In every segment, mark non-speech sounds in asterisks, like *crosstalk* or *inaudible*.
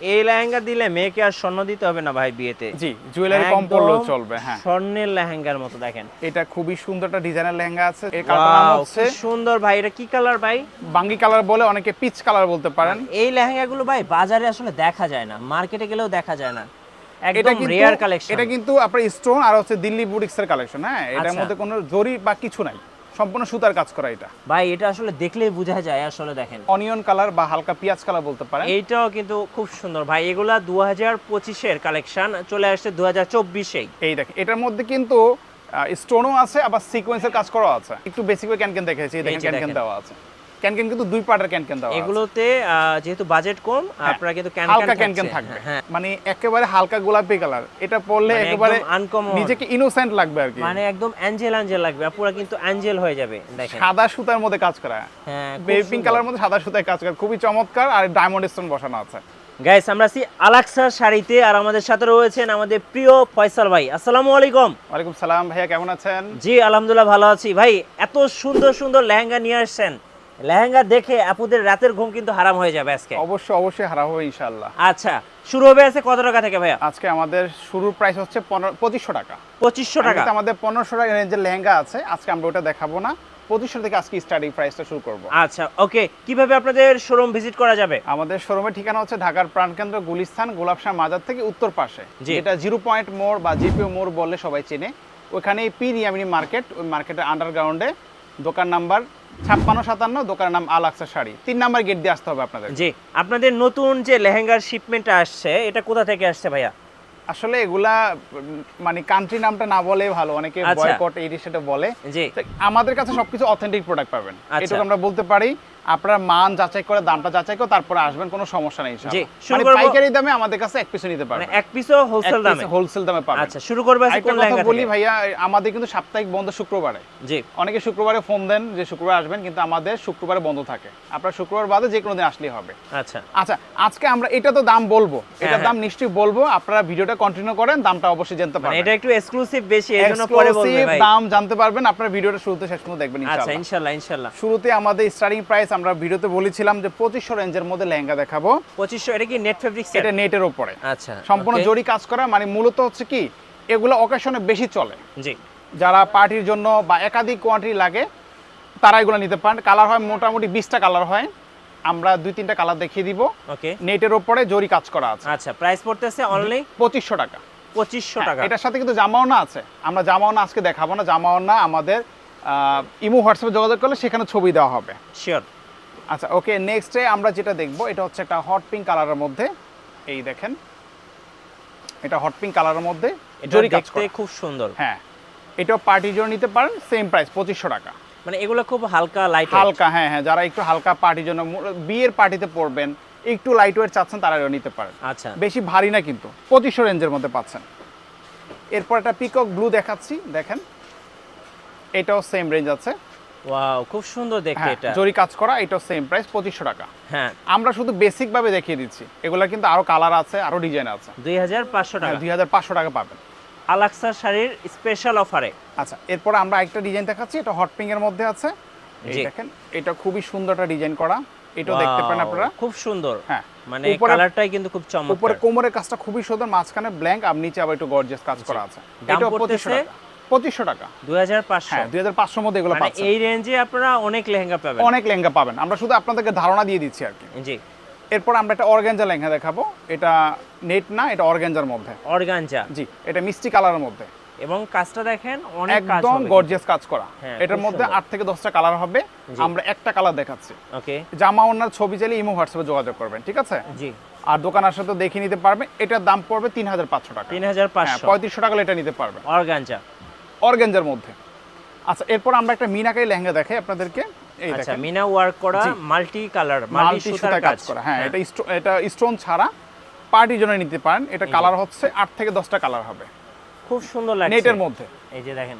এই লেহেঙ্গা দিলে মেয়েকে আর স্বর্ণ দিতে হবে না ভাই বিয়েতে। জি জুয়েলারি কম পড়লেও চলবে হ্যাঁ। স্বর্ণের লেহেঙ্গার মতো দেখেন। এটা খুবই সুন্দর একটা ডিজাইনের লেহেঙ্গা আছে এর নাম হচ্ছে খুব সুন্দর ভাই এটা কি কালার ভাই? বাঙ্গি কালার বলে অনেকে পিচ কালার বলতে পারেন। এই লেহেঙ্গাগুলো ভাই বাজারে আসলে দেখা যায় না মার্কেটে গেলেও দেখা যায় না। এটা একদম কিন্তু রেয়ার কালেকশন এটা কিন্তু আপনার স্টোন আর হচ্ছে দিল্লি বুটিক্সের কালেকশন হ্যাঁ? এটার আচ্ছা। মধ্যে কোনো জরি বা কিছু নাই। সম্পূর্ণ সুতার কাজ করা এটা। ভাই এটা আসলে দেখলেই বোঝা যায় আসলে দেখেন। অনিয়ন কালার বা হালকা পেঁয়াজ কালার বলতে পারেন। এইটাও কিন্তু খুব সুন্দর। ভাই এগুলা দু হাজার পঁচিশের কালেকশন চলে আসছে দু হাজার চব্বিশে এই দেখেন এটার মধ্যে কিন্তু স্টোনও আছে আবার সিকোয়েন্সের কাজ করা আছে। একটু বেসিক করে ক্যান ক্যান দেখেছি এই এই দেখেন ক্যান ক্যান। দেওয়া আছে। ক্যান ক্যান কিন্তু দুই পার্টের এগুলোতে যেহেতু বাজেট কম আপনারা কিন্তু হালকা থাকবে। হ্যাঁ মানে একেবারে হালকা গোলাপি কালার। এটা পরলে মানে একেবারে uncommon। নিজেকে ইনোসেন্ট লাগবে আর কি। মানে একদম অ্যাঞ্জেল অ্যাঞ্জেল লাগবে। পুরো কিন্তু অ্যাঞ্জেল হয়ে যাবে দেখেন। সাদা সুতার মধ্যে কাজ করা। হ্যাঁ পিঙ্ক কালার মধ্যে সাদা সুতায় কাজ করা। খুবই চমৎকার আর ডায়মন্ড স্টোন বসানো আছে। গাইস আমরা আছি আলাক্সার শাড়িতে আর আমাদের সাথে রয়েছেন আমাদের প্রিয় ফয়সাল ভাই। আসসালামু আলাইকুম। ওয়ালাইকুম সালাম ভাইয়া কেমন আছেন? জি আলহামদুলিল্লাহ ভালো আছি। ভাই এত সুন্দর সুন্দর লেহেঙ্গা নিয়ে আসছেন। লেহেঙ্গা দেখে আপুদের রাতের ঘুম কিন্তু হারাম হয়ে যাবে আজকে। অবশ্যই অবশ্যই হারা হবে ইনশাল্লাহ আচ্ছা শুরু হবে আছে কত টাকা থেকে ভাইয়া? আজকে আমাদের শুরুর প্রাইস হচ্ছে পঁচিশশো টাকা। পঁচিশশো টাকা। আমাদের পনেরোশো টাকা রেঞ্জের লেহেঙ্গা আছে আজকে আমরা ওটা দেখাবো না। পঁচিশশো থেকে আজকে স্টার্টিং প্রাইসটা শুরু করব। আচ্ছা ওকে কীভাবে আপনাদের শোরুম ভিজিট করা যাবে? আমাদের শোরুমের ঠিকানা হচ্ছে ঢাকার প্রাণকেন্দ্র গুলিস্তান গোলাপশাহ মাজার থেকে উত্তর পাশে। যেটা জিরো পয়েন্ট মোড় বা জিপিও মোড় বললে সবাই চেনে। ওখানে পি নিয়ামিনি মার্কেট ওই মার্কেটের আন্ডারগ্রাউন্ডে দোকান নাম্বার ছাপ্পান্ন সাতান্ন দোকানের নাম আল আকসা শাড়ি। তিন নাম্বার গেট দিয়ে আসতে হবে আপনাদের। জি আপনাদের নতুন যে লেহেঙ্গার শিপমেন্ট আসছে এটা কোথা থেকে আসছে ভাইয়া? আসলে এগুলা মানে কান্ট্রি নামটা না বলে ভালো অনেকে আচ্ছা। বয়কট এই সেটা বলে। আমাদের কাছে সবকিছু অথেন্টিক প্রোডাক্ট পাবেন। এটা এটুকু আমরা বলতে পারি আপনারা মান যাচাই করে দামটা যাচাই করে তারপরে আসবেন কোনো সমস্যা নেই জি, শুরু মানে করবো- পাইকারি দামে আমাদের কাছে এক পিছু নিতে মানে পারবেন। এক পিসও হোলসেল দামে? হোলসেল দামে পাবেন। আচ্ছা শুরু করবে আছে কোন লেহেঙ্গা বলি ভাইয়া আমাদের কিন্তু সাপ্তাহিক বন্ধ শুক্রবারে। জি। অনেকে শুক্রবারে ফোন দেন যে শুক্রবার আসবেন কিন্তু আমাদের শুক্রবারে বন্ধ থাকে। আপনার শুক্রবার বাদে যে কোনো দিন আসলেই হবে। আচ্ছা। আচ্ছা আজকে আমরা এটা তো দাম বলব। এটার হ্যাঁ। দাম নিশ্চয়ই বলব। আপনারা ভিডিওটা কন্টিনিউ করেন দামটা অবশ্যই জানতে মানে পারবেন। এটা একটু এক্সক্লুসিভ বেশি এই জন্য পরে বলবে Exclusive ভাই। দাম জানতে পারবেন। আপনারা ভিডিওটা শুরুতে শেষ পর্যন্ত দেখবেন আচ্ছা ইনশাআল্লাহ। ইনশাল্লাহ ইনশাল্লাহ শুরুতে আমাদের স্টার্টিং প্রাইস আমরা ভিডিওতে বলেছিলাম যে পঁচিশশো রেঞ্জের মধ্যে লেহেঙ্গা দেখাবো। পঁচিশশো এটা কি নেট ফেব্রিক এটা নেটের ওপরে আচ্ছা সম্পূর্ণ জরি কাজ করা মানে মূলত হচ্ছে কি এগুলো অকেশনে বেশি চলে। জি। যারা পার্টির জন্য বা একাধিক কোয়ান্টিটি লাগে তারা এগুলো নিতে পারেন। কালার হয় মোটামুটি বিশটা কালার হয়। আমরা দুই তিনটা কালার দেখিয়ে দিব। ওকে নেটের ওপরে জরি কাজ করা আছে। আচ্ছা প্রাইস পড়তেছে অনলি পঁচিশশো টাকা। পঁচিশশো হ্যাঁ, টাকা। এটার সাথে কিন্তু জামাওনা আছে। আমরা জামাওনা আজকে দেখাবো না। জামাওনা আমাদের আহ, ইমো হোয়াটসঅ্যাপে যোগাযোগ করলে সেখানে ছবি দেওয়া হবে। শিওর আচ্ছা ওকে নেক্সটে আমরা যেটা দেখব এটা হচ্ছে একটা হট পিঙ্ক কালারের মধ্যে এই দেখেন এটা হট পিঙ্ক কালারের মধ্যে জরি কাজ করা। খুব সুন্দর। হ্যাঁ এটাও পার্টি জন্য নিতে পারেন সেম প্রাইস পঁচিশশো টাকা। মানে এগুলো খুব হালকা লাইট হালকা হ্যাঁ হ্যাঁ যারা একটু হালকা পার্টির জন্য বিয়ের পার্টিতে পরবেন একটু লাইট ওয়েট চাচ্ছেন তারা নিতে পারেন। আচ্ছা। বেশি ভারী না কিন্তু পঁচিশশো রেঞ্জের মধ্যে পাচ্ছেন। এরপর একটা পিকক ব্লু দেখাচ্ছি দেখেন এটাও সেম রেঞ্জ আছে। ওয়াও খুব সুন্দর দেখতে হ্যাঁ এটা। জরি কাজ করা এটাও সেম প্রাইস পঁচিশশো টাকা। হ্যাঁ। আমরা শুধু বেসিক ভাবে দেখিয়ে দিচ্ছি। এগুলা কিন্তু আরও কালার আছে আরও ডিজাইন আছে। দুই হাজার পাঁচশো টাকা। দুই হাজার পাঁচশো টাকা পাবেন। আলাক্সা শাড়ির স্পেশাল অফারে আচ্ছা এরপর আমরা একটা ডিজাইন দেখাচ্ছি এটা হট পিঙ্ক এর মধ্যে আছে। এই দেখেন এটা খুবই সুন্দর একটা ডিজাইন করা। এটাও দেখতে পারেন আপনারা। খুব সুন্দর। হ্যাঁ মানে কালারটাই কিন্তু খুব উপরে কোমরের কাজটা খুবই সুন্দর মাঝখানে ব্ল্যাঙ্ক আর নিচে আবার একটু গর্জিয়াস কাজ করা আছে। পঁচিশশো পড়তেছে? টাকা। পঁচিশশো টাকা। দুই হাজার পাঁচশো। হ্যাঁ দুই হাজার পাঁচশোর মধ্যে এগুলো মানে পাচ্ছেন। এই রেঞ্জে আপনারা অনেক লেহেঙ্গা পাবেন। অনেক লেহেঙ্গা পাবেন। আমরা শুধু আপনাদেরকে ধারণা দিয়ে দিচ্ছি আর কি। জি। এরপর আমরা একটা লেহেঙ্গা দেখাবো। এটা নেট না এটা মধ্যে। অর্গানজা জি এটা মিষ্টি কালারের মধ্যে। এবং কাজটা দেখেন অনেক একদম গর্জিয়াস কাজ করা। হ্যাঁ, এটার মধ্যে আট থেকে দশটা কালার হবে। আমরা একটা কালার দেখাচ্ছি। ওকে। জামা ওনার ছবি চাইলে ইমো হোয়াটসঅ্যাপে যোগাযোগ করবেন ঠিক আছে? জি। আর দোকানের সাথে দেখে নিতে পারবে এটার দাম পড়বে তিন হাজার পাঁচশো টাকা। তিন হাজার হ্যাঁ পাঁচশো পঁয়ত্রিশশো টাকা এটা নিতে পারবে। অর্গানজা অর্গেঞ্জার মধ্যে। আচ্ছা এরপর আমরা একটা মিনাকাই লেহেঙ্গা দেখাই আপনাদেরকে। এই আচ্ছা মিনা ওয়ার্ক করা মাল্টি কালার মাল্টি সুতার কাজ। করা। হ্যাঁ এটা এটা স্টোন ছাড়া পার্টির জন্য নিতে পারেন। এটা কালার হচ্ছে আট থেকে দশটা কালার হবে। খুব সুন্দর লাগছে। নেটের মধ্যে। এই যে দেখেন।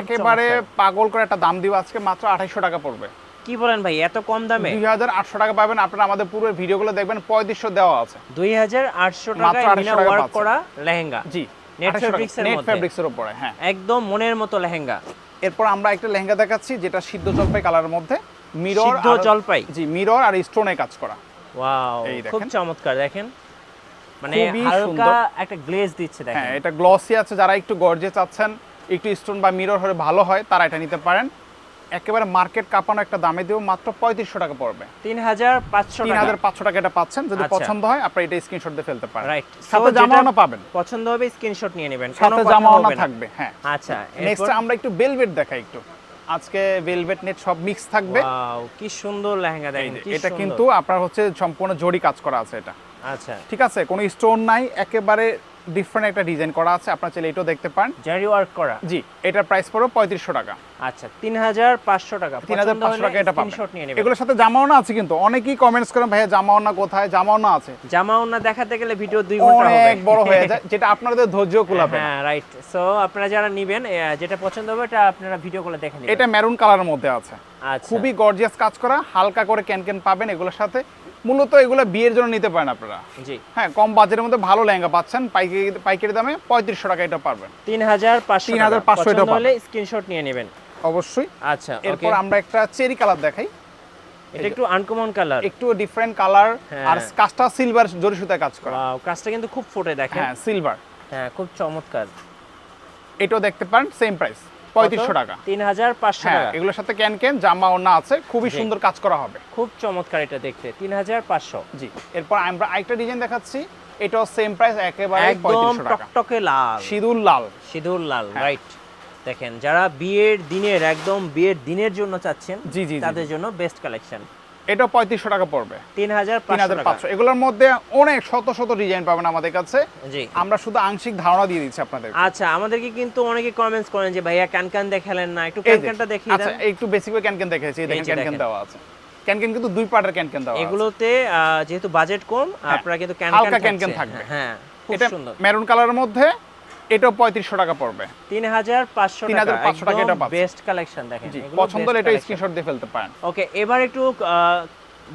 একেবারে পাগল করে একটা দাম দিব আজকে মাত্র আঠাইশশো টাকা পড়বে। কি বলেন ভাই এত কম দামে? দুই হাজার আটশো টাকা পাবেন। আপনারা আমাদের পুরো ভিডিওগুলো দেখবেন পঁয়ত্রিশশো দেওয়া আছে। দুই হাজার আটশো মাত্র টাকায় 2800 মিনা ওয়ার্ক করা লেহেঙ্গা। জি। Net fabrics নেট ফেব্রিক্সের উপরে হ্যাঁ। একদম মনের মতো লেহেঙ্গা। এরপর আমরা একটা লেহেঙ্গা দেখাচ্ছি যেটা সিদ্ধ জলপাই কালারের মধ্যে। মিরর সিদ্ধ জলপাই? জি মিরর আর স্টোনে কাজ করা। ওয়াও খুব চমৎকার দেখেন। মানে হালকা একটা গ্লেজ দিচ্ছে দেখেন। হ্যাঁ এটা গ্লসি আছে যারা একটু গর্জে চাচ্ছেন একটু স্টোন বা মিরর হলে ভালো হয় তারা এটা নিতে পারেন। একেবারে মার্কেট কাঁপানো একটা দামে দেবো মাত্র পঁয়ত্রিশশো টাকা পড়বে। তিন হাজার পাঁচশো তিন হাজার পাঁচশো টাকা এটা পাচ্ছেন। যদি আচ্ছা। পছন্দ হয় আপনার এটা স্ক্রিনশট দিয়ে ফেলতে পারেন। রাইট সাথে জামাওনা পাবেন। পছন্দ হবে স্ক্রিনশট নিয়ে নেবেন। সাথে না। থাকবে হ্যাঁ। আচ্ছা নেক্সট আমরা একটু বেলভেট দেখাই একটু। আজকে ভেলভেট নেট সব মিক্স থাকবে। ওয়াও কি সুন্দর লেহেঙ্গা দেখেন এটা কিন্তু আপনার হচ্ছে সম্পূর্ণ জড়ি কাজ করা আছে এটা। আচ্ছা। ঠিক আছে কোনো স্টোন নাই একেবারে ডিফারেন্ট একটা ডিজাইন করা আছে আপনার চাইলে এটাও দেখতে পারেন জারি ওয়ার্ক করা? জি এটার প্রাইস পড়বে পঁয়ত্রিশশো টাকা। আচ্ছা তিন হাজার পাঁচশো টাকা তিন হাজার পাঁচশো টাকা এটা পাবেন। স্ক্রিনশট নিয়ে নেবেন। এগুলোর সাথে জামাওনা আছে কিন্তু অনেকেই কমেন্টস করেন ভাইয়া জামাওনা কোথায়? জামাওনা আছে। জামা ওনা দেখাতে গেলে ভিডিও দুই ঘণ্টা হবে। অনেক বড় হয়ে যায় যেটা আপনাদের ধৈর্য কুলাবে হ্যাঁ রাইট সো আপনারা যারা নিবেন যেটা পছন্দ হবে এটা আপনারা ভিডিও করে দেখে নেবেন। এটা মেরুন কালারের মধ্যে আছে। আচ্ছা। খুবই গর্জিয়াস কাজ করা হালকা করে ক্যান ক্যান পাবেন এগুলোর সাথে। মূলত এগুলো বিয়ের জন্য নিতে পারেন আপনারা। জি। হ্যাঁ কম বাজেটের মধ্যে ভালো লেহেঙ্গা পাচ্ছেন পাইকারি পাইকারি দামে পঁয়ত্রিশশো টাকা এটা পারবেন। তিন হাজার পাঁচশো 3,500 এটা হলে স্ক্রিনশট নিয়ে নেবেন। অবশ্যই। আচ্ছা এরপর আমরা একটা চেরি কালার দেখাই। এটা একটু আনকমন কালার একটু ডিফারেন্ট কালার হ্যাঁ। আর কাজটা সিলভার জরি সুতায় কাজ করা। ওয়াও কাজটা কিন্তু খুব ফুটে দেখেন। হ্যাঁ সিলভার হ্যাঁ খুব চমৎকার। এটাও দেখতে পারেন সেম প্রাইস পঁয়ত্রিশশো টাকা। তিন হাজার পাঁচশো হ্যাঁ টাকা। এগুলোর সাথে ক্যান ক্যান জামা ওনা আছে। খুবই সুন্দর কাজ করা হবে। খুব চমৎকার এটা দেখতে তিন হাজার পাঁচশো। জি। এরপর আমরা আরেকটা ডিজাইন দেখাচ্ছি। এটাও সেম প্রাইস একেবারে একদম টকটকে লাল। সিঁদুর লাল। সিঁদুর লাল হ্যাঁ। রাইট দেখেন যারা বিয়ের দিনের একদম বিয়ের দিনের জন্য চাচ্ছেন জি, জি। তাদের জন্য বেস্ট কালেকশন এটাও পঁয়ত্রিশশো টাকা পড়বে। তিন হাজার তিন হাজার পাঁচশো। এগুলোর মধ্যে অনেক শত শত ডিজাইন পাবেন আমাদের কাছে। জি। আমরা শুধু আংশিক ধারণা দিয়ে দিচ্ছি আপনাদের। আচ্ছা আমাদেরকে কিন্তু অনেকে কমেন্টস করেন যে ভাইয়া ক্যান ক্যান দেখালেন না। একটু এই ক্যান যে, ক্যানটা দেখিয়ে আচ্ছা দেন। একটু বেসিক ক্যান ক্যান দেখেছি এই দেখেন ক্যান ক্যান দেওয়া আছে। ক্যান ক্যান কিন্তু দুই পার্টের ক্যান ক্যান দেওয়া এগুলোতে যেহেতু বাজেট কম আপনারা কিন্তু ক্যান হালকা ক্যান থাকবে। হ্যাঁ খুব এটা সুন্দর। মেরুন কালারের মধ্যে এটাও পঁয়ত্রিশশো টাকা পড়বে। তিন হাজার পাঁচশো টাকা 3,500 টাকা এটা বেস্ট কালেকশন দেখেন পছন্দ হলে এটা স্ক্রিনশট দিয়ে ফেলতে পারেন। ওকে এবার একটু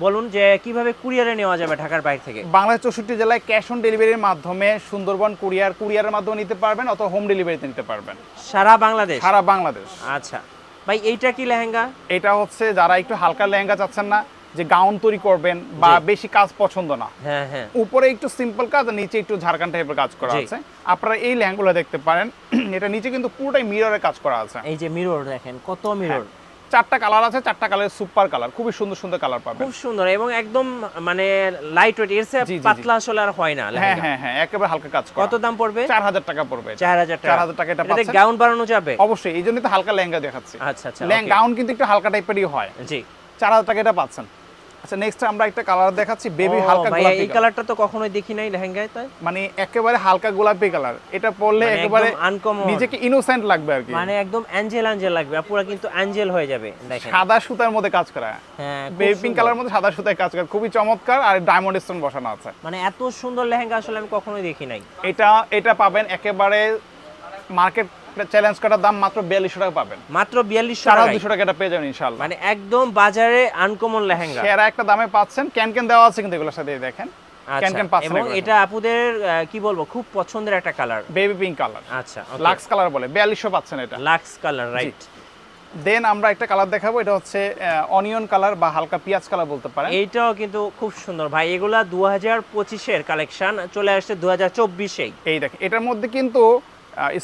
বলুন যে কীভাবে কুরিয়ারে নেওয়া যাবে ঢাকার বাইরে থেকে? বাংলাদেশ চৌষট্টি জেলায় ক্যাশ অন ডেলিভারির মাধ্যমে সুন্দরবন কুরিয়ার কুরিয়ারের মাধ্যমে নিতে পারবেন অথবা হোম ডেলিভারিতে নিতে পারবেন। সারা বাংলাদেশ? সারা বাংলাদেশ। আচ্ছা। ভাই এইটা কি লেহেঙ্গা? এটা হচ্ছে যারা একটু হালকা লেহেঙ্গা চাচ্ছেন না যে গাউন তৈরি করবেন বা বেশি কাজ পছন্দ না। হ্যাঁ হ্যাঁ। উপরে একটু সিম্পল কাজ আর নিচে একটু ঝাড়খান টাইপের কাজ করা আছে। আপনারা এই লেহেঙ্গুলো দেখতে পারেন। *clears throat* এটা নিচে কিন্তু পুরোটাই মিররের কাজ করা আছে। এই যে মিরর দেখেন কত মিরর চারটা কালার আছে চারটা কালার সুপার কালার খুবই সুন্দর সুন্দর কালার পাবেন। খুব সুন্দর এবং একদম মানে লাইট ওয়েট এর চেয়ে। পাতলা আসলে আর হয় না হ্যাঁ হ্যাঁ হ্যাঁ একেবারে হালকা কাজ করা। কত দাম পড়বে? চার হাজার টাকা পড়বে এটা। চার হাজার টাকা। 4,000 টাকা এটা পাচ্ছেন। গাউন বানানো যাবে? অবশ্যই এই জন্যই তো হালকা লেহেঙ্গা দেখাচ্ছি। আচ্ছা আচ্ছা গাউন কিন্তু একটু হালকা টাইপেরই হয়। জি। চার হাজার টাকা এটা পাচ্ছেন। আচ্ছা নেক্সট আমরা একটা কালার দেখাচ্ছি বেবি হালকা গোলাপি এই কালারটা তো কখনোই দেখি নাই লেহেঙ্গায় তাই? মানে একেবারে হালকা গোলাপি কালার এটা পরলে মানে একেবারে uncommon। নিজেকে ইনোসেন্ট লাগবে আর কি। মানে একদম অ্যাঞ্জেল অ্যাঞ্জেল লাগবে পুরো কিন্তু অ্যাঞ্জেল হয়ে যাবে দেখেন। সাদা সুতার মধ্যে কাজ করা। হ্যাঁ বেবি পিঙ্ক। কালার মধ্যে সাদা সুতায় কাজ করা। খুবই চমৎকার আর ডায়মন্ড স্টোন বসানো আছে। মানে এত সুন্দর লেহেঙ্গা আসলে আমি কখনোই দেখি নাই। এটা এটা পাবেন একেবারে মার্কেট চ্যালেঞ্জ করার দাম মাত্র বিয়াল্লিশশো টাকা পাবেন। মাত্র বিয়াল্লিশশো টাকা দুশো টাকা এটা পেয়ে যাবেন ইনশাল্লাহ মানে একদম বাজারে আনকমন লেহেঙ্গা। সেরা একটা দামে পাচ্ছেন। ক্যান ক্যান দেওয়া আছে কিন্তু এগুলোর সাথে দেখেন। আচ্ছা এবং এটা আপুদের কি বলব খুব পছন্দের একটা কালার বেবি পিঙ্ক কালার আচ্ছা লাক্স কালার বলে বিয়াল্লিশশো পাচ্ছেন এটা। লাক্স কালার রাইট দেন আমরা একটা কালার দেখাবো এটা হচ্ছে অনিয়ন কালার বা হালকা পেঁয়াজ কালার বলতে পারেন। এইটাও কিন্তু খুব সুন্দর। ভাই এগুলা দু হাজার পঁচিশের কালেকশন চলে আসছে দু হাজার চব্বিশেই। এই দেখেন এটার মধ্যে কিন্তু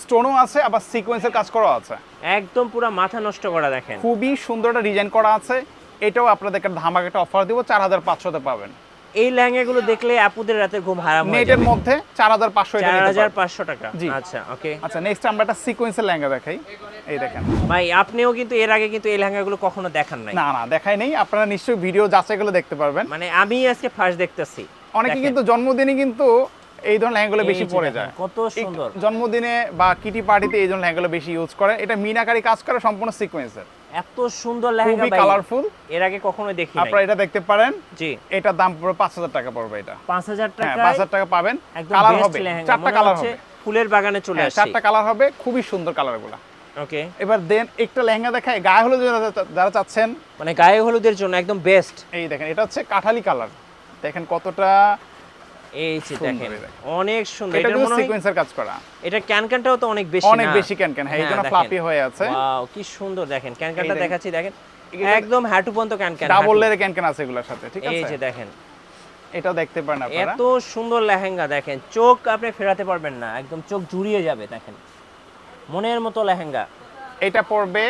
স্টোনও আছে আবার সিকোয়েন্সের কাজ করা আছে। একদম পুরো মাথা নষ্ট করা দেখেন। খুবই সুন্দর একটা ডিজাইন করা আছে। এটাও আপনাদেরকে ধামাকা একটা অফার দিব চার হাজার পাঁচশোতে পাবেন। এই লেহেঙ্গাগুলো দেখলে আপুদের রাতে ঘুম হারাম হয়ে যাবে। মধ্যে চার হাজার পাঁচশো চার হাজার পাঁচশো টাকা। জি। আচ্ছা ওকে আচ্ছা নেক্সট আমরা একটা সিকোয়েন্সের লেহেঙ্গা দেখাই। এই দেখেন। ভাই আপনিও কিন্তু এর আগে কিন্তু এই লেহেঙ্গাগুলো কখনো দেখান নাই। না না দেখাই নেই। আপনারা নিশ্চয়ই ভিডিও যাচাই করে দেখতে পারবেন। মানে আমি আজকে ফার্স্ট দেখতেছি। অনেকে কিন্তু জন্মদিনে কিন্তু এই ধরনের লেহেঙ্গাগুলো বেশি পড়ে যায়। কত সুন্দর। জন্মদিনে বা কিটি পার্টিতে এই ধরনের লেহেঙ্গাগুলো বেশি ইউজ করে। এটা মিনাকারি কাজ করে সম্পূর্ণ সিকোয়েন্সের এত সুন্দর লেহেঙ্গা খুবই ভাই। কালারফুল এর আগে কখনো দেখি নাই আপনারা এটা দেখতে পারেন। জি। এটার দাম পড়বে পাঁচ হাজার টাকা পড়বে এটা। পাঁচ হাজার হ্যাঁ টাকা পাঁচ হাজার টাকা পাবেন। কালার হবে। চারটা কালার হবে। ফুলের বাগানে চলে আসে চারটা কালার হবে। খুবই সুন্দর কালারগুলো ওকে এবার দেন একটা লেহেঙ্গা দেখায় গায়ে হলুদ যারা চাচ্ছেন। মানে গায়ে হলুদের জন্য একদম বেস্ট এই দেখেন এটা হচ্ছে কাঠালি কালার দেখেন কতটা এই যে দেখেন অনেক সুন্দর। এটা এটা মনে হয় সিকোয়েন্সের কাজ করা। এটা ক্যানক্যানটাও তো অনেক বেশি অনেক বেশি ক্যানক্যান হ্যাঁ এই জন্য দেখেন। ফ্লাপি হয়ে আছে। ওয়াও কি সুন্দর দেখেন। ক্যানক্যানটা দেখাচ্ছি দেখেন। একদম হাঁটু পর্যন্ত ক্যানক্যান ডাবল হাঁটু। লেয়ারে ক্যানক্যান আছে এগুলোর সাথে ঠিক এই যে দেখেন। এটাও দেখতে পারেন আপনারা। এত সুন্দর লেহেঙ্গা দেখেন। চোখ আপনি ফেরাতে পারবেন না একদম চোখ জুড়িয়ে যাবে দেখেন। মনের মতো লেহেঙ্গা। এটা পড়বে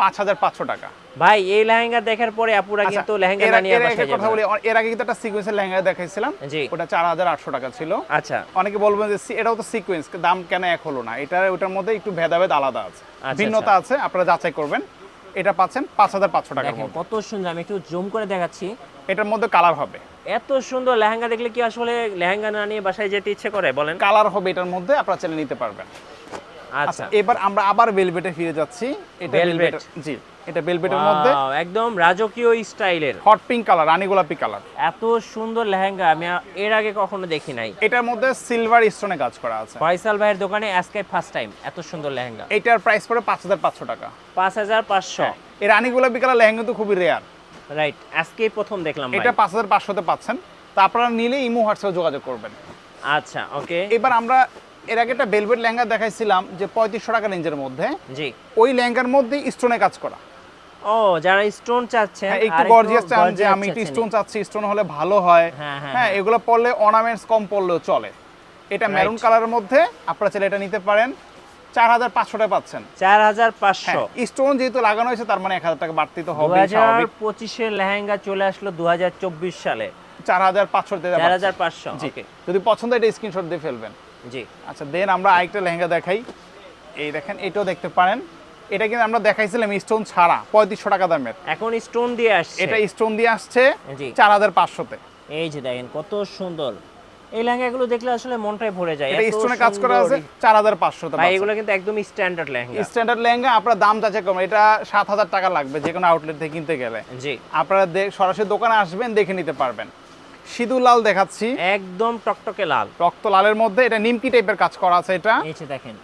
পাঁচ হাজার পাঁচশো টাকা। ভাই এই লেহেঙ্গা দেখার পরে আপুরা আচ্ছা, কিন্তু লেহেঙ্গা না নিয়ে এর আগে কথা বলি এর আগে কিন্তু একটা সিকোয়েন্সের লেহেঙ্গা দেখাইছিলাম ওটা চার হাজার আটশো টাকা ছিল। আচ্ছা। অনেকে বলবেন যে এটাও তো সিকোয়েন্স দাম কেন এক হলো না? এটা ওটার মধ্যে একটু ভেদাভেদ আলাদা আছে। আচ্ছা, ভিন্নতা আছে আপনারা যাচাই করবেন। এটা পাচ্ছেন পাঁচ হাজার পাঁচশো টাকার দেখেন কত সুন্দর আমি একটু জুম করে দেখাচ্ছি। এটার মধ্যে কালার হবে। এত সুন্দর লেহেঙ্গা দেখলে কি আসলে লেহেঙ্গা না নিয়ে বাসায় যেতে ইচ্ছে করে বলেন? কালার হবে এটার মধ্যে আপনারা চাইলে নিতে পারবেন। আচ্ছা। আচ্ছা এবার আমরা আবার বেলভেটে ফিরে যাচ্ছি। এটা। বেলভেট জি। এটা বেলভেটের মধ্যে। একদম রাজকীয় স্টাইলের। হট পিঙ্ক কালার রানী গোলাপি কালার এত সুন্দর লেহেঙ্গা আমি এর আগে কখনো দেখি নাই। এটার মধ্যে সিলভার স্টোনে কাজ করা আছে। ফয়সাল ভাইয়ের দোকানে আজকে ফার্স্ট টাইম এত সুন্দর লেহেঙ্গা। এটার প্রাইস পড়ে পাঁচ হাজার পাঁচশো টাকা। পাঁচ হাজার পাঁচশো। এই রানী গোলাপি কালার লেহেঙ্গা তো খুবই রেয়ার রাইট আজকেই প্রথম দেখলাম ভাই। এটা পাঁচ হাজার পাঁচশোতে পাচ্ছেন। তা আপনারা নিলে ইমো হোয়াটসঅ্যাপে যোগাযোগ করবেন। আচ্ছা ওকে। এবার আমরা এর আগে একটা বেলভেট লেহেঙ্গা দেখাইছিলাম যে পঁয়ত্রিশশো টাকা রেঞ্জের মধ্যে। জি। ওই লেহেঙ্গার মধ্যে স্টোনে কাজ করা। ও যারা স্টোন চাচ্ছেন হ্যাঁ, একটু গর্জিয়াস চান যে আমি একটু স্টোন চাচ্ছি স্টোন হলে ভালো হয়। হ্যাঁ, হ্যাঁ, হ্যাঁ এগুলো পরলে অর্নামেন্টস কম পড়লেও চলে। এটা মেরুন কালারের মধ্যে আপনারা চাইলে এটা নিতে পারেন। চার হাজার পাঁচশো পাচ্ছেন। চার হাজার পাঁচশো। স্টোন যেহেতু লাগানো হয়েছে তার মানে এক হাজার টাকা বাড়তি তো হবে হাজার পঁচিশের লেহেঙ্গা চলে আসলো দু হাজার চব্বিশ সালে। চার হাজার পাঁচশো চার হাজার পাঁচশো জি যদি পছন্দ এটা স্ক্রিনশট দিয়ে ফেলবেন। জি। আচ্ছা দেন আমরা আরেকটা লেহেঙ্গা দেখাই। এই দেখেন এটাও দেখতে পারেন। এটা কিন্তু আমরা দেখাইছিলাম স্টোন ছাড়া পঁয়ত্রিশশো টাকা দামের। এখন স্টোন দিয়ে আসছে। এটা স্টোন দিয়ে আসছে চার হাজার পাঁচশোতে। এই যে দেখেন কত সুন্দর। এই লেহেঙ্গাগুলো দেখলে আসলে মনটাই ভরে যায়। এটা স্টোনে কাজ করা আছে পাঁচশোতে ভাই এগুলো কিন্তু একদম স্ট্যান্ডার্ড লেহেঙ্গা। স্ট্যান্ডার্ড লেহেঙ্গা আপনার দাম কম এটা সাত হাজার টাকা লাগবে যে কোনো আউটলেট থেকে কিনতে গেলে। জি। আপনারা সরাসরি দোকানে আসবেন দেখে নিতে পারবেন। সিঁদুর লাল দেখাচ্ছি। একদম টকটকে লাল। রক্ত লালের মধ্যে এটা নিমকি টাইপের কাজ করা আছে এটা। এই দেখেন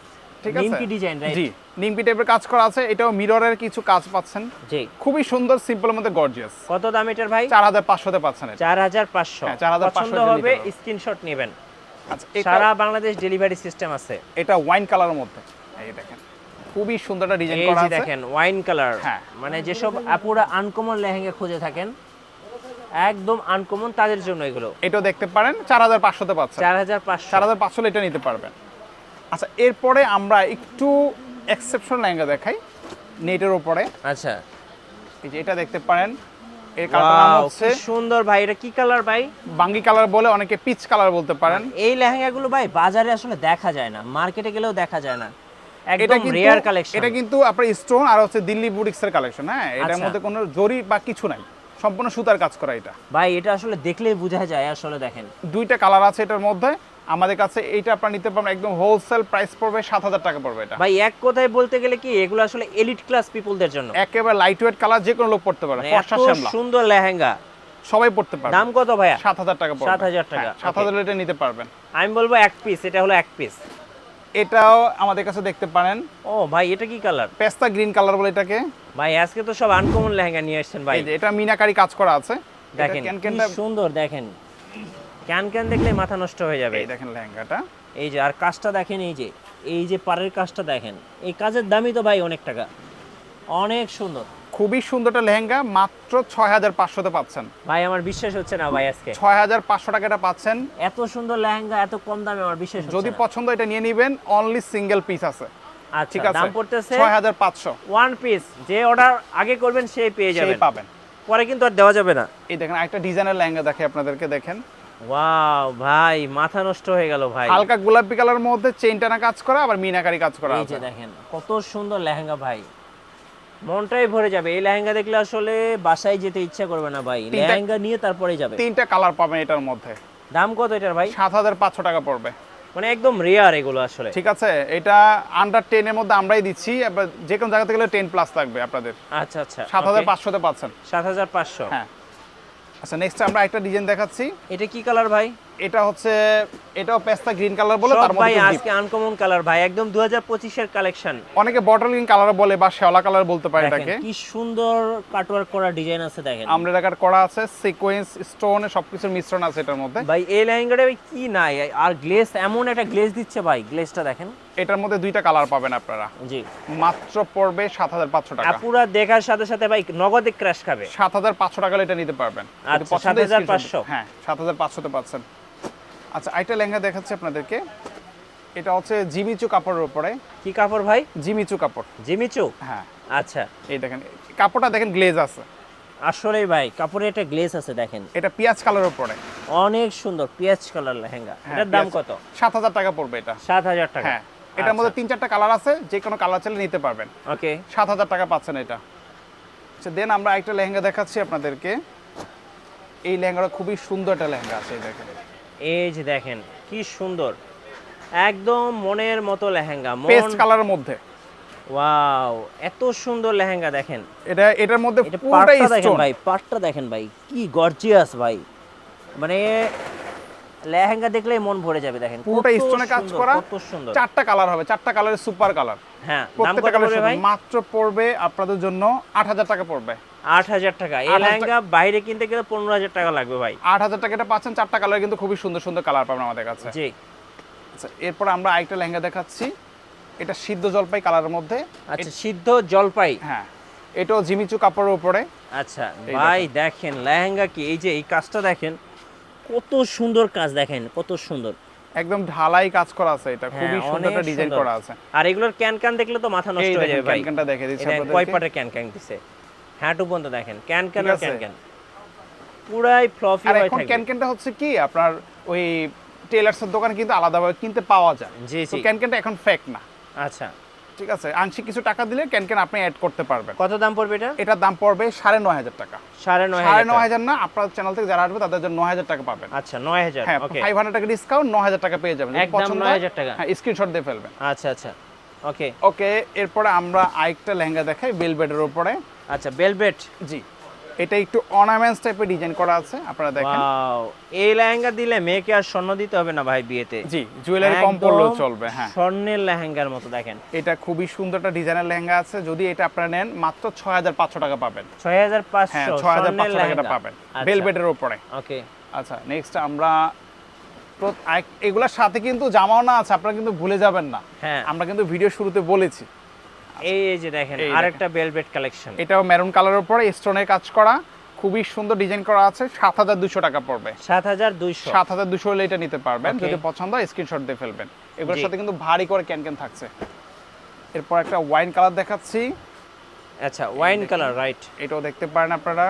ঠিক আছে? নিমকি ডিজাইন রাইট জি নিমকি টাইপের কাজ করা আছে। এটাও মিররের কিছু কাজ পাচ্ছেন। জি। খুবই সুন্দর সিম্পলের মধ্যে গর্জিয়াস কত দাম এটার ভাই? চার হাজার পাঁচশোতে পাচ্ছেন এটা। চার হাজার পাঁচশো। হ্যাঁ, 4500 পছন্দ হবে স্ক্রিনশট নেবেন। আচ্ছা সারা বাংলাদেশ ডেলিভারি সিস্টেম আছে। এটা ওয়াইন কালারের মধ্যে। এই দেখেন খুবই সুন্দর একটা ডিজাইন করা আছে। দেখেন ওয়াইন কালার হ্যাঁ। মানে যেসব আপুরা আনকমন লেহেঙ্গা খুঁজে থাকেন একদম আনকমন তাদের জন্য এগুলো। এটাও দেখতে পারেন চার হাজার পাঁচশোতে পাচ্ছেন। চার হাজার পাঁচশো। চার হাজার পাঁচশো এটা নিতে পারবেন। আচ্ছা এরপরে আমরা একটু এক্সেপশন লেহেঙ্গা দেখাই নেটের উপরে। আচ্ছা। এই যে এটা দেখতে পারেন এর Wow, হচ্ছে সুন্দর ভাই এটা কি কালার ভাই? বাঙ্গি কালার বলে অনেকে পিচ কালার বলতে পারেন। এই লেহেঙ্গাগুলো ভাই বাজারে আসলে দেখা যায় না মার্কেটে গেলেও দেখা যায় না। একদম রেয়ার কালেকশন এটা কিন্তু আপনার স্টোন আর হচ্ছে দিল্লি বুটিক্সের কালেকশন হ্যাঁ? এটার আচ্ছা। মধ্যে কোনো জরি বা কিছু নাই। সম্পূর্ণ সুতার কাজ করা এটা। ভাই এটা আসলে দেখলেই বোঝা যায় আসলে দেখেন। দুইটা কালার আছে এটার মধ্যে। আমাদের কাছে এইটা আপনারা নিতে পারবেন একদম হোলসেল প্রাইস পড়বে সাত হাজার টাকা পড়বে এটা। ভাই এক কথায় বলতে গেলে কি এগুলো আসলে এলিট ক্লাস পিপলদের জন্য। একেবারে লাইট ওয়েট কালার যে কোনো লোক পড়তে পারে মানে সুন্দর লেহেঙ্গা। সবাই পড়তে পারবে। দাম কত ভাইয়া? সাত হাজার টাকা পড়বে। 7,000 টাকা, হ্যাঁ, সাত. হাজার এটা নিতে পারবেন। আমি বলব এক পিস এটা হলো এক পিস এটাও আমাদের কাছে দেখতে পারেন। ও ভাই এটা কি কালার পেস্তা গ্রিন কালার বলে এটাকে। ভাই আজকে তো সব আনকমন লেহেঙ্গা নিয়ে আসছেন ভাই। এই যে এটা মিনাকারি কাজ করা আছে। দেখেন সুন্দর দেখেন। ক্যান ক্যান দেখলে মাথা নষ্ট হয়ে যাবে। এই দেখেন লেহেঙ্গাটা। এই যে আর কাজটা দেখেন এই যে এই যে পাড়ের কাজটা দেখেন। এই কাজের দামই তো ভাই অনেক টাকা। অনেক সুন্দর। খুবই সুন্দর একটা লেহেঙ্গা মাত্র ছয় হাজার পাঁচশোতে পাচ্ছেন। ভাই আমার বিশ্বাস হচ্ছে না ভাই আজকে। ছয় হাজার পাঁচশো টাকাটা পাচ্ছেন। এত সুন্দর লেহেঙ্গা এত কম দামে আমার বিশ্বাস যদি পছন্দ এটা নিয়ে নেবেন অনলি সিঙ্গেল পিস আছে। আচ্ছা ঠিক আছে? দাম পড়তেছে ছয় হাজার পাঁচশো। ওয়ান পিস যে অর্ডার আগে করবেন সেই পেয়ে সেই যাবেন। পাবেন। পরে কিন্তু আর দেওয়া যাবে না। এই দেখেন একটা ডিজাইনের লেহেঙ্গা দেখে আপনাদেরকে দেখেন। ওয়াও ভাই মাথা নষ্ট হয়ে গেল ভাই। হালকা গোলাপি কালার মধ্যে চেইন টানা কাজ করা আবার মিনাকারি কাজ করা এই আছে। যে দেখেন কত সুন্দর লেহেঙ্গা ভাই। মনটাই ভরে যাবে। এই লেহেঙ্গা দেখলে আসলে বাসায় যেতে ইচ্ছা করবে না ভাই। লেহেঙ্গা নিয়ে তারপরে যাবে। তিনটা কালার পাবেন এটার মধ্যে। দাম কত এটার ভাই? সাত হাজার পাঁচশো টাকা পড়বে। মানে একদম রেয়ার এগুলো আসলে। ঠিক আছে এটা আন্ডার টেনের মধ্যে আমরাই দিচ্ছি। যে কোনো জায়গা থেকে গেলে টেন প্লাস থাকবে আপনাদের। আচ্ছা আচ্ছা সাত হাজার পাঁচশোতে পাচ্ছেন। সাত হাজার পাঁচশো। হ্যাঁ। আচ্ছা নেক্সট আমরা একটা ডিজাইন দেখাচ্ছি। এটা কি কালার ভাই? এটা হচ্ছে এটাও পেস্তা গ্রিন কালার বলে তার মধ্যে আজকে আনকমন কালার ভাই একদম 2025 এর কালেকশন অনেকে বটল গ্রিন কালার বলে বা শ্যাওলা কালার বলতে পারে এটাকে। কি সুন্দর কাটওয়ার্ক করা ডিজাইন আছে দেখেন। আমরা এলাকার করা আছে সিকোয়েন্স স্টোন সবকিছুর মিশ্রণ আছে এটার মধ্যে। ভাই এই লেহেঙ্গাটা কি নাই? আর গ্লেজ এমন একটা গ্লেজ দিচ্ছে ভাই গ্লেজটা দেখেন। এটার মধ্যে দুইটা কালার পাবেন আপনারা। জি। মাত্র পড়বে সাত হাজার পাঁচশো টাকা। আপুরা দেখার সাথে সাথে ভাই নগদে ক্র্যাশ খাবে। সাত হাজার পাঁচশো টাকা এটা নিতে পারবেন। আচ্ছা, পছন্দ হয় 7,500 হ্যাঁ সাত হাজার পাঁচশোতে পাচ্ছেন। আচ্ছা আরেকটা লেহেঙ্গা দেখাচ্ছি আপনাদেরকে। এটা হচ্ছে জিমিচু কাপড়ের উপরে। কি কাপড় ভাই? জিমিচু কাপড়। জিমিচু? হ্যাঁ। আচ্ছা। এই দেখেন কাপড়টা দেখেন গ্লেজ আছে। আসলে ভাই কাপড়ে একটা গ্লেজ আছে দেখেন। এটা পেঁয়াজ কালারের উপরে। অনেক সুন্দর পেঁয়াজ কালার লেহেঙ্গা। এটার দাম কত? সাত হাজার টাকা পড়বে এটা। সাত হাজার টাকা। হ্যাঁ। এটার মধ্যে তিন চারটা কালার আছে যে কোনো কালার চাইলে নিতে পারবেন। ওকে। সাত হাজার টাকা পাচ্ছেন এটা। আচ্ছা দেন আমরা একটা লেহেঙ্গা দেখাচ্ছি আপনাদেরকে। এই লেহেঙ্গাটা খুবই সুন্দর একটা লেহেঙ্গা আছে দেখেন। এই যে দেখেন কি সুন্দর। একদম মনের মতো লেহেঙ্গা মন পেস্ট কালারের মধ্যে। ওয়াও এত সুন্দর লেহেঙ্গা দেখেন। এটা এটার মধ্যে পুরোটাই স্টোন ভাই পাটটা দেখেন ভাই কি গর্জিয়াস ভাই। মানে লেহেঙ্গা দেখলেই মন ভরে যাবে দেখেন। পুরোটাই কত স্টোনে কাজ করা কত সুন্দর। চারটা কালার হবে চারটা কালারের সুপার কালার হ্যাঁ দাম প্রত্যেকটা কত কালার ভাই? মাত্র পড়বে আপনাদের জন্য আট হাজার টাকা পড়বে। আট হাজার টাকা। এই লেহেঙ্গা বাইরে কিনতে গেলে পনেরো হাজার টাকা লাগবে ভাই। আট হাজার টাকা এটা পাচ্ছেন চারটা কালার কিন্তু খুবই সুন্দর সুন্দর কালার পাবেন আমাদের কাছে। জি। আচ্ছা এরপর আমরা আরেকটা লেহেঙ্গা দেখাচ্ছি। এটা সিদ্ধ জলপাই কালারের মধ্যে। আচ্ছা সিদ্ধ জলপাই। হ্যাঁ এটাও জিমিচু কাপড়ের উপরে। আচ্ছা ভাই দেখেন লেহেঙ্গা কি? এই যে এই কাজটা দেখেন কত সুন্দর কাজ দেখেন কত সুন্দর। একদম ঢালাই কাজ করা আছে এটা হ্যাঁ, খুবই সুন্দর একটা ডিজাইন করা আছে। আর এগুলোর ক্যান ক্যান দেখলে তো মাথা নষ্ট হয়ে যাবে ভাই। ক্যানক্যানটা দেখে দিচ্ছি দেখেন কয় পাটের ক্যান ক্যান দিছে? হ্যাঁ টু পর্যন্ত দেখেন ক্যান ক্যান আর ক্যান ক্যান পুরাই ফ্লফি আর হয়ে এখন থাকবে ক্যানক্যানটা হচ্ছে কি আপনার ওই টেলার্সের দোকানে কিন্তু আলাদাভাবে কিনতে পাওয়া যায়। জি জি। ক্যানক্যানটা এখন ফেক না। আচ্ছা। ঠিক আছে আংশিক কিছু টাকা দিলে ক্যান ক্যান আপনি অ্যাড করতে পারবেন। কত দাম পড়বে এটা? এটার দাম পড়বে সাড়ে নয় হাজার টাকা। সাড়ে নয় সাড়ে হাজার নয়। হাজার না আপনার চ্যানেল থেকে যারা আসবে তাদের জন্য নয় হাজার টাকা পাবেন। আচ্ছা নয় হাজার হ্যাঁ ওকে ফাইভ হান্ড্রেড টাকা ডিসকাউন্ট নয় হাজার টাকা পেয়ে যাবেন। একদম নয় 9,000 টাকা। হ্যাঁ স্ক্রিনশট দিয়ে ফেলবেন। আচ্ছা আচ্ছা ওকে ওকে এরপরে আমরা আরেকটা লেহেঙ্গা দেখাই বেলবেটের উপরে। আচ্ছা বেলভেট জি। এটা একটু অর্নামেন্টস টাইপের ডিজাইন করা আছে আপনারা দেখেন। ওয়াও এই লেহেঙ্গা দিলে মেয়েকে আর স্বর্ণ দিতে হবে না ভাই বিয়েতে? জি জুয়েলারি কম পড়লেও চলবে হ্যাঁ। স্বর্ণের লেহেঙ্গার মতো দেখেন। এটা খুবই সুন্দর একটা ডিজাইনের লেহেঙ্গা আছে যদি এটা আপনারা নেন মাত্র ছয় হাজার পাঁচশো টাকা পাবেন। ছয় হাজার হ্যাঁ পাঁচশো ছয় হাজার স্বর্ণের পাঁচশো টাকা লেহেঙ্গা। পাবেন আচ্ছা, বেলবেডের উপরে। ওকে আচ্ছা নেক্সট আমরা এগুলোর সাথে কিন্তু জামাও না আছে আপনারা কিন্তু ভুলে যাবেন না। হ্যাঁ। আমরা কিন্তু ভিডিও শুরুতে বলেছি। এই এই যে দেখেন আরেকটা বেলভেট কালেকশন এটাও মেরুন কালারের উপরে স্টোনের কাজ করা খুবই সুন্দর ডিজাইন করা আছে সাত হাজার দুশো টাকা পড়বে। সাত হাজার দুইশো। সাত হাজার দুশো হলে এটা নিতে পারবেন যদি পছন্দ হয় স্ক্রিনশট দিয়ে ফেলবেন। এগুলোর সাথে কিন্তু ভারী করে ক্যান ক্যান থাকছে। এরপর একটা ওয়াইন কালার দেখাচ্ছি। আচ্ছা ওয়াইন কালার রাইট এটাও দেখতে পারেন আপনারা।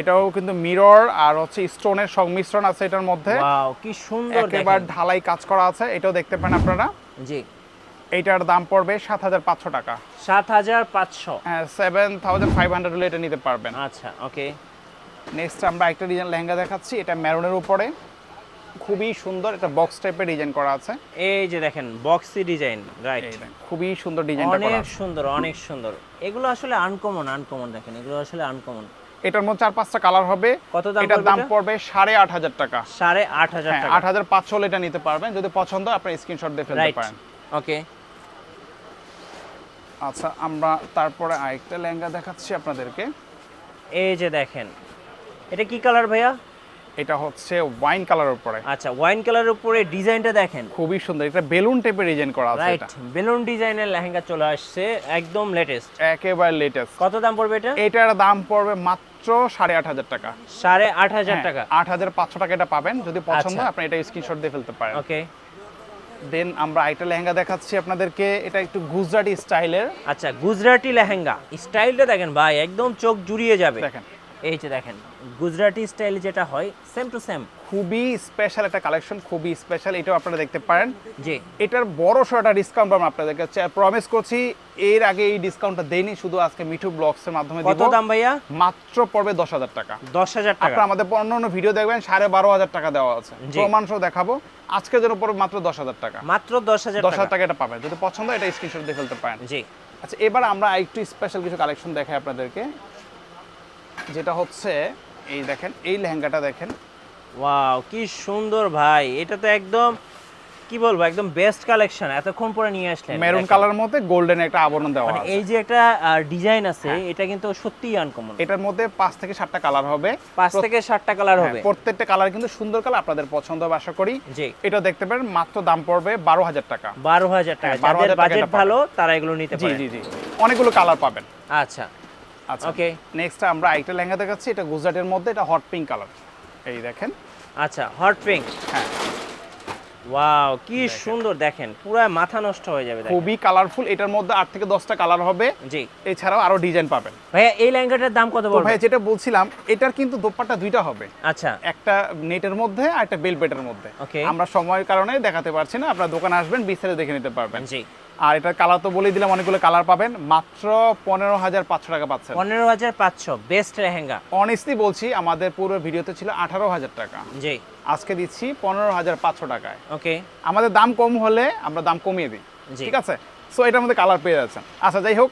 এটাও কিন্তু মিরর আর হচ্ছে স্টোনের সংমিশ্রণ আছে এটার মধ্যে। ওয়াও কি সুন্দর একেবারে ঢালাই কাজ করা আছে এটাও দেখতে পারেন আপনারা। জি। এইটার দাম পড়বে সাত হাজার পাঁচশো টাকা। সাত হাজার পাঁচশো? হ্যাঁ সেভেন থাউজেন্ড ফাইভ হান্ড্রেড হলে এটা নিতে পারবেন। আচ্ছা ওকে। নেক্সট আমরা একটা ডিজাইন লেহেঙ্গা দেখাচ্ছি এটা মেরুনের উপরে। খুবই সুন্দর এটা বক্স টাইপের ডিজাইন করা আছে। এই যে দেখেন বক্সি ডিজাইন রাইট খুবই সুন্দর ডিজাইনটা করা অনেক সুন্দর অনেক সুন্দর। এগুলো আসলে আনকমন আনকমন দেখেন এগুলো আসলে আনকমন এটার মধ্যে চার পাঁচটা কালার হবে। কত দাম এটার দাম পড়বে সাড়ে আট হাজার টাকা। সাড়ে আট হাজার হ্যাঁ টাকা। আট হাজার পাঁচশো হলে এটা নিতে পারবেন। যদি পছন্দ আপনি স্ক্রিনশট দিয়ে ফেলতে পারেন। ওকে আচ্ছা আমরা তারপরে আরেকটা লেহেঙ্গা দেখাচ্ছি আপনাদেরকে। এই যে দেখেন এটা কি কালার ভাইয়া? এটা হচ্ছে ওয়াইন কালারের উপরে। আচ্ছা ওয়াইন কালারের উপরে ডিজাইনটা দেখেন। খুবই সুন্দর এটা বেলুন টাইপের ডিজাইন করা আছে রাইট বেলুন ডিজাইনের লেহেঙ্গা চলে আসছে একদম লেটেস্ট একেবারে লেটেস্ট কত দাম পড়বে এটা? এটার দাম পড়বে মাত্র সাড়ে আট হাজার টাকা। সাড়ে আট হাজার হ্যাঁ, টাকা। আট হাজার পাঁচশো টাকা এটা পাবেন যদি পছন্দ আচ্ছা। হয় আপনি এটা স্ক্রিনশট দিয়ে ফেলতে পারেন। ওকে দেন আমরা আইটা লেহেঙ্গা দেখাচ্ছি আপনাদেরকে। এটা একটু গুজরাটি স্টাইলের। আচ্ছা গুজরাটি লেহেঙ্গা। স্টাইলটা দেখেন ভাই একদম চোখ জুড়িয়ে যাবে। দেখেন। এই যে দেখেন গুজরাটি স্টাইল যেটা হয় সেম টু সেম খুবই স্পেশাল একটা কালেকশন খুবই স্পেশাল এটাও আপনারা দেখতে পারেন। জি। এটার বড় সড় একটা ডিসকাউন্ট আমরা আপনাদেরকে প্রমিস করছি এর আগে এই ডিসকাউন্টটা দেইনি শুধু আজকে মিঠু ব্লগসের মাধ্যমে কত দাম ভাইয়া? মাত্র পড়বে দশ হাজার টাকা। দশ হাজার টাকা। আপনারা আমাদের অন্য অন্য ভিডিও দেখবেন সাড়ে বারো হাজার টাকা দেওয়া আছে। প্রমাণ সহ দেখাবো। আজকের জন্য পড়বে মাত্র দশ হাজার টাকা। মাত্র দশ হাজার দশ হাজার টাকা। টাকা এটা পাবেন। যদি পছন্দ হয় এটা স্ক্রিনশট দিয়ে ফেলতে পারেন। জি। আচ্ছা এবার আমরা একটু স্পেশাল কিছু কালেকশন দেখাই আপনাদেরকে। যেটা হচ্ছে এই দেখেন এই লেহেঙ্গাটা দেখেন। ওয়াও কি সুন্দর ভাই। এটা তো একদম কি বলব একদম বেস্ট কালেকশন এতক্ষণ পরে নিয়ে আসলেন মেরুন কালার মধ্যে গোল্ডেন একটা আবরণ দেওয়া মানে আছে। এই যে একটা ডিজাইন আছে এটা কিন্তু সত্যিই আনকমন এটার মধ্যে পাঁচ থেকে সাতটা কালার হবে। পাঁচ থেকে ষাটটা কালার হ্যাঁ, হবে। প্রত্যেকটা কালার কিন্তু সুন্দর কালার আপনাদের পছন্দ হবে আশা করি। জি। এটা দেখতে পারেন মাত্র দাম পড়বে বারো হাজার টাকা। বারো হাজার টাকা। হ্যাঁ, 12,000 যাদের বাজেট ভালো তারা এগুলো নিতে পারে জি জি জি। অনেকগুলো কালার পাবেন। আচ্ছা। আচ্ছা। ওকে নেক্সট আমরা আরেকটা লেহেঙ্গা দেখাচ্ছি এটা গুজরাটের মধ্যে এটা হট পিঙ্ক কালার এই দেখেন। আচ্ছা হট পিঙ্ক হ্যাঁ। ওয়াও কি সুন্দর দেখেন। পুরো মাথা নষ্ট হয়ে যাবে খুবই কালারফুল এটার মধ্যে আট থেকে দশটা কালার হবে। জি। এছাড়াও আরও ডিজাইন পাবেন। ভাইয়া এই লেহেঙ্গাটার দাম কত পড়বে? ভাই যেটা বলছিলাম এটার কিন্তু দোপাট্টা দুইটা হবে। আচ্ছা। একটা নেটের মধ্যে আর একটা বেলপেটের মধ্যে। ওকে আমরা সময়ের কারণে দেখাতে পারছি না আপনার দোকানে আসবেন বিস্তারিত দেখে নিতে পারবেন। জি। আর এটার কালার তো বলে দিলাম অনেকগুলো কালার পাবেন। মাত্র পনেরো হাজার পাঁচশো টাকা পাচ্ছেন। পনেরো হাজার পাঁচশো বেস্ট লেহেঙ্গা। অনেস্টলি বলছি আমাদের পুরো ভিডিওতে ছিল আঠারো হাজার টাকা। জি। আজকে দিচ্ছি পনেরো হাজার পাঁচশো টাকায়। ওকে। আমাদের দাম কম হলে আমরা দাম কমিয়ে দিই ঠিক আছে? সো এটার মধ্যে কালার পেয়ে যাচ্ছেন। আচ্ছা যাই হোক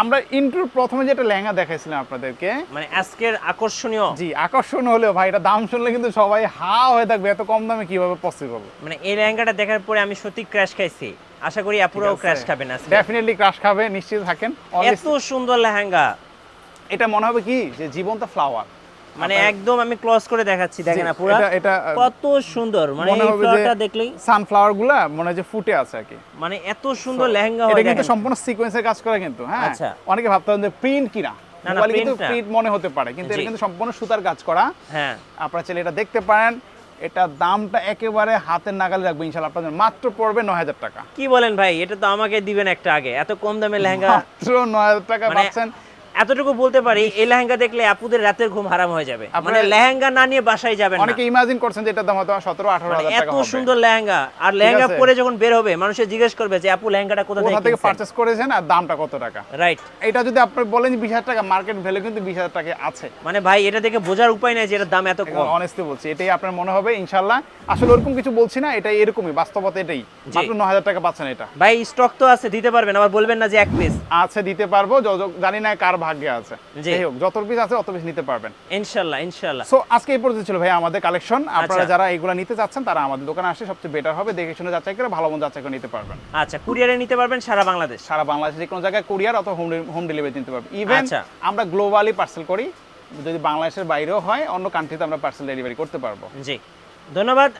আমরা ইন্টুর প্রথমে যেটা লেহেঙ্গা দেখাইছিলাম আপনাদেরকে। মানে আজকের আকর্ষণীয়। জি আকর্ষণ হলেও ভাই এটা দাম শুনলে কিন্তু সবাই হা হয়ে থাকবে এত কম দামে কীভাবে পসিবল মানে এই লেহেঙ্গাটা দেখার পরে আমি সত্যি ক্র্যাশ খাইছি। আশা করি আপুরাও ক্র্যাশ খাবেন আজকে। ডেফিনেটলি ক্রাশ খাবে নিশ্চিত থাকেন। এত সুন্দর লেহেঙ্গা। এটা মনে হবে কি? যে জীবন্ত ফ্লাওয়ার মানে একদম আমি ক্লোজ করে দেখাচ্ছি দেখেন আপুরা। এটা- এটা, কত সুন্দর। মানে এই ফ্লাওয়ারটা দেখলেই সানফ্লাওয়ারগুলা মনে হয় যে ফুটে আছে আর কি। মানে এত সুন্দর লেহেঙ্গা এটা হয় কিন্তু সম্পূর্ণ সিকোয়েন্সের কাজ করে কিন্তু হ্যাঁ? আচ্ছা। অনেকে ভাবতে পারেন যে প্রিন্ট কিনা। না, না, কিন্তু প্রিন্ট মনে হতে পারে কিন্তু এটা কিন্তু সম্পূর্ণ সুতার কাজ করা। হ্যাঁ। আপনারা চাইলে এটা দেখতে পারেন এটা দামটা একেবারে হাতের নাগালে রাখব ইনশাল্লাহ আপনাদের মাত্র পড়বে নয় হাজার টাকা। কি বলেন ভাই? এটা তো আমাকে দিবেন একটা আগে। এত কম দামে লেহেঙ্গা মাত্র নয় হাজার টাকা মানে পাচ্ছেন। এতটুকু বলতে পারি এই লেহেঙ্গা দেখলে আপুদের রাতের ঘুম হারাম হয়ে যাবে। মানে লেহেঙ্গা না নিয়ে বাসায় যাবেন অনেকে ইমাজিন করছেন যে এটার দাম হয়তো সতেরো আঠারো মানে হাজার এত টাকা হবে। সুন্দর লেহেঙ্গা আর লেহেঙ্গা পরে যখন বের হবে মানুষে জিজ্ঞেস করবে যে আপু লেহেঙ্গাটা কোথা কোথা থেকে থেকে কিনছেন? পারচেস করেছেন আর দামটা কত টাকা। রাইট এটা যদি আপনি বলেন বিশ হাজার টাকা মার্কেট ভ্যালু কিন্তু বিশ হাজার টাকা আছে। মানে ভাই এটা দেখে বোঝার উপায় নেই যে এটার দাম এত কম। অনেস্টলি বলছি এটাই আপনার মনে হবে ইনশাল্লাহ আসলে ওরকম কিছু বলছি না এটা এরকমই বাস্তবতা এটাই। মাত্র ন হাজার টাকা পাচ্ছেন এটা। ভাই স্টক তো আছে দিতে পারবেন আবার বলবেন না যে এক পিস আছে দিতে পারব জানি না কার ভাগ্যে আছে। যাই হোক যত পিস আছে অত পিস নিতে পারবেন। ইনশাল্লাহ ইনশাল্লাহ। সো আজকে এই পর্যন্ত ছিল ভাই আমাদের কালেকশন আপনারা আচ্ছা। যারা এগুলো নিতে চাচ্ছেন তারা আমাদের দোকানে আসলে সবচেয়ে বেটার হবে। দেখে শুনে যাচাই করে ভালো মন্দ যাচাই করে নিতে পারবেন। আচ্ছা কুরিয়ারে নিতে পারবেন সারা বাংলাদেশ? সারা বাংলাদেশে যে কোনো জায়গায় কুরিয়ার অথবা হোম হোম ডেলিভারি নিতে পারবেন। ইভেন আচ্ছা। আমরা গ্লোবালি পার্সেল করি। যদি বাংলাদেশের বাইরেও হয় অন্য কান্ট্রিতে আমরা পার্সেল ডেলিভারি করতে পারব। জি। ধন্যবাদ।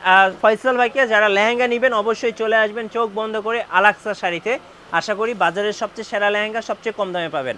ফয়সাল ভাইকে যারা লেহেঙ্গা নেবেন অবশ্যই চলে আসবেন। চোখ বন্ধ করে আলাক্সা শাড়িতে। আশা করি বাজারের সবচেয়ে সেরা লেহেঙ্গা সবচেয়ে কম দামে পাবেন।